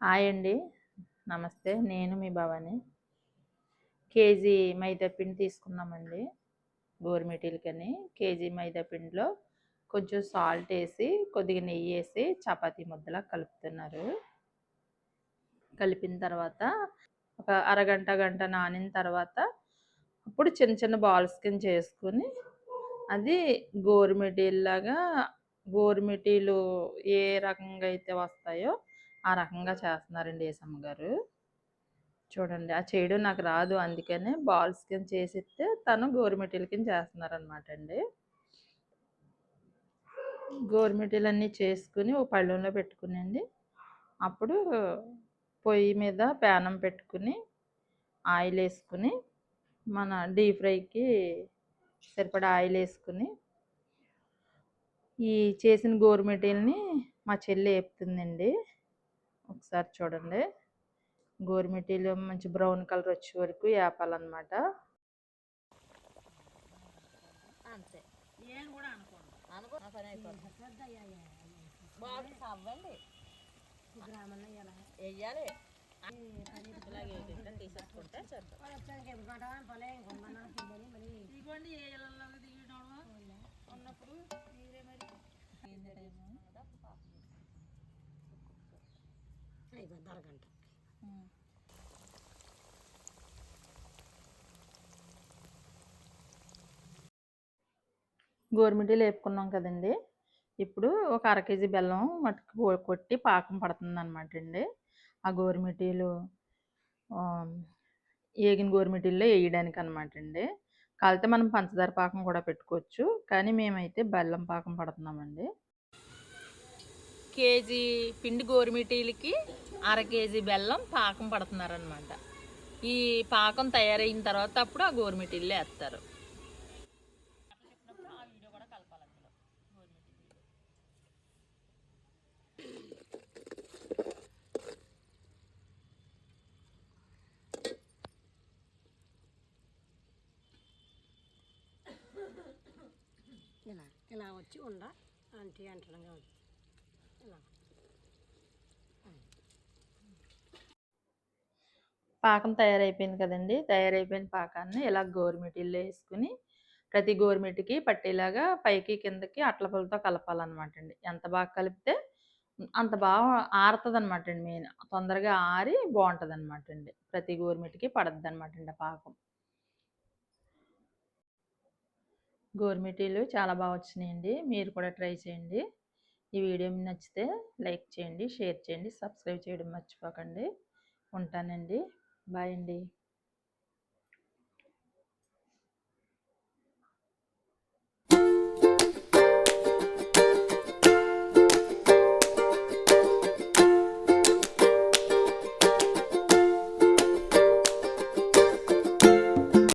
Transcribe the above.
Hi అండి. నమస్తే. నేను మీ భవాని. కేజీ మైదా పిండి తీసుకున్నామండి. గోరుమిటీలకని కేజీ మైదా పిండిలో కొంచెం సాల్ట్ వేసి కొద్దిగా నెయ్యి వేసి చపాతీ ముద్దలా కలుపుతున్నారు. కలిపిన తర్వాత ఒక అరగంట గంట నానిన తర్వాత అప్పుడు చిన్న చిన్న బాల్స్ కింద చేసుకుని అది గోరుమిటీలాగా గోరుమిటీలు ఏ రకంగా అయితే వస్తాయో ఆ రకంగా చేస్తున్నారండి ఏసమ్మ గారు. చూడండి ఆ చేయడం నాకు రాదు అందుకనే బాల్స్ కింద చేసిస్తే తను గోరుమిటీల కింద చేస్తున్నారనమాట అండి. గోరుమిటీలు అన్నీ చేసుకుని ఓ పళ్ళెంలో పెట్టుకునండి. అప్పుడు పొయ్యి మీద ప్యానం పెట్టుకుని ఆయిల్ వేసుకుని మన డీప్ ఫ్రైకి సరిపడా ఆయిల్ వేసుకుని ఈ చేసిన గోరుమిటీలని మా చెల్లి వేపుతుందండి. ఒకసారి చూడండి. గోరుమిటీలు మంచి బ్రౌన్ కలర్ వచ్చే వరకు వేపాలన్నమాట అంతే. నేను కూడా అనుకోను. అనుకో నా పని అయిపోతుంది. అవ్వండి. వెయ్యాలి. ఇలాగే ఏ ఇళ్ళలోకి దిగడం ఉన్నప్పుడు మీరే మరి అయిపోయింది అరగంట. గోరుమిటీలు వేపుకున్నాం కదండి. ఇప్పుడు ఒక అర కేజీ బెల్లం మట్టుకు కొట్టి పాకం పడుతుంది అనమాట అండి. ఆ గోరుమిటీలు ఏగిన గోరుమిటీల్లో వేయడానికి అనమాట అండి. కాలితే మనం పంచదార పాకం కూడా పెట్టుకోవచ్చు. కానీ మేమైతే బెల్లం పాకం పడుతున్నామండి. కేజీ పిండి గోరుమిటీలకి అర కేజీ బెల్లం పాకం పడుతున్నారనమాట ఈ పాకం తయారైన తర్వాత అప్పుడు ఆ గోరుమిటీలు వేస్తారు. ఇలా ఇలా వచ్చి ఉండ. అంటే అంటడంగా ఇలా పాకం తయారైపోయింది కదండి! తయారైపోయిన పాకాన్ని ఇలా గోరుమిటిల్లో వేసుకుని ప్రతి గోరుమిటికి పట్టేలాగా పైకి కిందకి అట్ల పుల్లతో కలపాలన్నమాట అండి ఎంత బాగా కలిపితే అంత బాగా ఆరుతుంది అనమాట అండి మెయిన్. తొందరగా ఆరి బాగుంటుంది అనమాట అండి ప్రతి గోరుమిటికి పడద్ది అనమాట అండి ఆ పాకం. గోరుమిటీలు చాలా బాగా వచ్చినాయండి. మీరు కూడా ట్రై చేయండి. ఈ వీడియో నచ్చితే లైక్ చేయండి షేర్ చేయండి సబ్స్క్రైబ్ చేయడం మర్చిపోకండి. ఉంటానండి. బాయ్ అండి